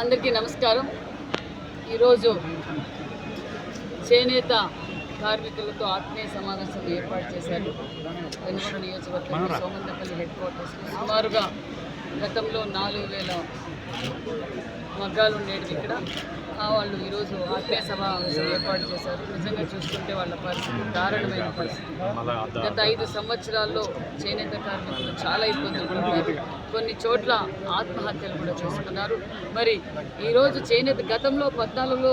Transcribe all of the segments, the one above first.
అందరికీ నమస్కారం. ఈరోజు చేనేత కార్మికులతో ఆత్మీయ సమావేశం ఏర్పాటు చేశారు. వెనుకొండ నియోజకవర్గం సోమందపల్లి హెడ్ క్వార్టర్స్ సుమారుగా గతంలో నాలుగు వేల మగ్గాలు ఉండేవి ఇక్కడ. వాళ్ళు ఈరోజు ఆత్మీయ సమావేశం ఏర్పాటు చేశారు. నిజంగా చూసుకుంటే వాళ్ళ పరిస్థితి దారుణమైన పరిస్థితి. గత ఐదు సంవత్సరాల్లో చేనేత కార్మికులు చాలా ఇబ్బందులు పడుతున్నారు కొన్ని చోట్ల ఆత్మహత్యలు కూడా చేసుకున్నారు మరి ఈరోజు చేనేత గతంలో పద్నాలుగులో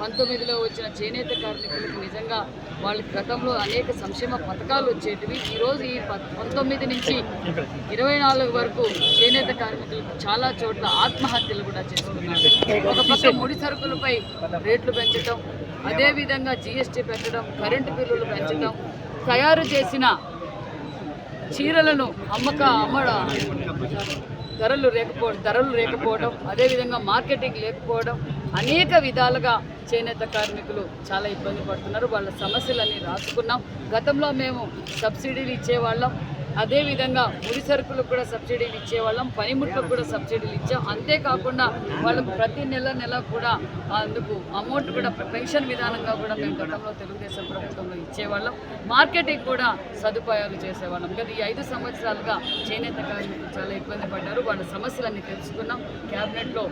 పంతొమ్మిదిలో వచ్చిన చేనేత కార్మికులకు నిజంగా వాళ్ళకి గతంలో అనేక సంక్షేమ పథకాలు వచ్చేటివి. ఈరోజు ఈ ప- పంతొమ్మిది నుంచి ఇరవై నాలుగు వరకు చేనేత కార్మికులకు చాలా చోట్ల ఆత్మహత్యలు కూడా చేసుకున్నారు ఒక పక్క ముడి సరుకులపై రేట్లు పెంచడం అదేవిధంగా జీఎస్టీ పెట్టడం కరెంటు బిల్లులు పెంచడం తయారు చేసిన చీరలను అమ్మక అమ్మడ ధరలు లేకపోవడం ధరలు లేకపోవడం అదేవిధంగా మార్కెటింగ్ లేకపోవడం అనేక విధాలుగా చేనేత కార్మికులు చాలా ఇబ్బంది పడుతున్నారు. వాళ్ళ సమస్యలన్నీ రాసుకున్నాం. గతంలో మేము సబ్సిడీలు ఇచ్చేవాళ్ళం. అదేవిధంగా ముడి సరుకులకు కూడా సబ్సిడీలు ఇచ్చేవాళ్ళం పనిముట్లకు కూడా సబ్సిడీలు ఇచ్చాం. అంతేకాకుండా వాళ్ళకు ప్రతి నెల నెల కూడా అందుకు అమౌంట్ కూడా పెన్షన్ విధానంగా కూడా మేము గతంలో తెలుగుదేశం ప్రభుత్వంలో ఇచ్చేవాళ్ళం. మార్కెటింగ్ కూడా సదుపాయాలు చేసేవాళ్ళం. గత ఈ ఐదు సంవత్సరాలుగా చేనేత కార్మికులు చాలా ఇబ్బంది పడ్డారు. వాళ్ళ సమస్యలన్నీ తెలుసుకున్నాం. క్యాబినెట్లో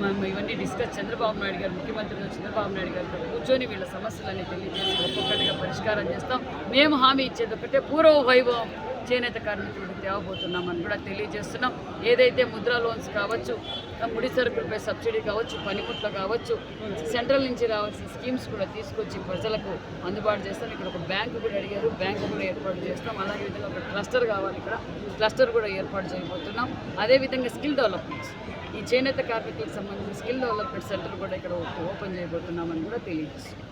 మనం ఇవన్నీ డిస్కస్ చంద్రబాబు నాయుడు గారు ముఖ్యమంత్రి చంద్రబాబు నాయుడు గారితో కూర్చొని వీళ్ళ సమస్యలన్నీ తెలియజేసి ఒక్కొక్కటిగా పరిష్కారం చేస్తాం. మేము హామీ ఇచ్చేది ఒకటే పూర్వ వైభవం చేనేత కార్మికులకు తేవబోతున్నామని కూడా తెలియజేస్తున్నాం. ఏదైతే ముద్రా లోన్స్ కావచ్చు ముడి సరుకులపై సబ్సిడీ కావచ్చు పనిముట్లు కావచ్చు సెంట్రల్ నుంచి రావాల్సిన స్కీమ్స్ కూడా తీసుకొచ్చి ప్రజలకు అందుబాటు చేస్తాం. ఇక్కడ ఒక బ్యాంకు కూడా అడిగారు. బ్యాంకు కూడా ఏర్పాటు చేస్తాం. అలాగే విధంగా ఒక క్లస్టర్ కావాలి ఇక్కడ. క్లస్టర్ కూడా ఏర్పాటు చేయబోతున్నాం. అదేవిధంగా స్కిల్ డెవలప్మెంట్స్. ఈ చేనేత కార్మికులకు సంబంధించిన స్కిల్ డెవలప్మెంట్ సెంటర్ కూడా ఇక్కడ ఓపెన్ చేయబోతున్నామని కూడా తెలియజేస్తుంది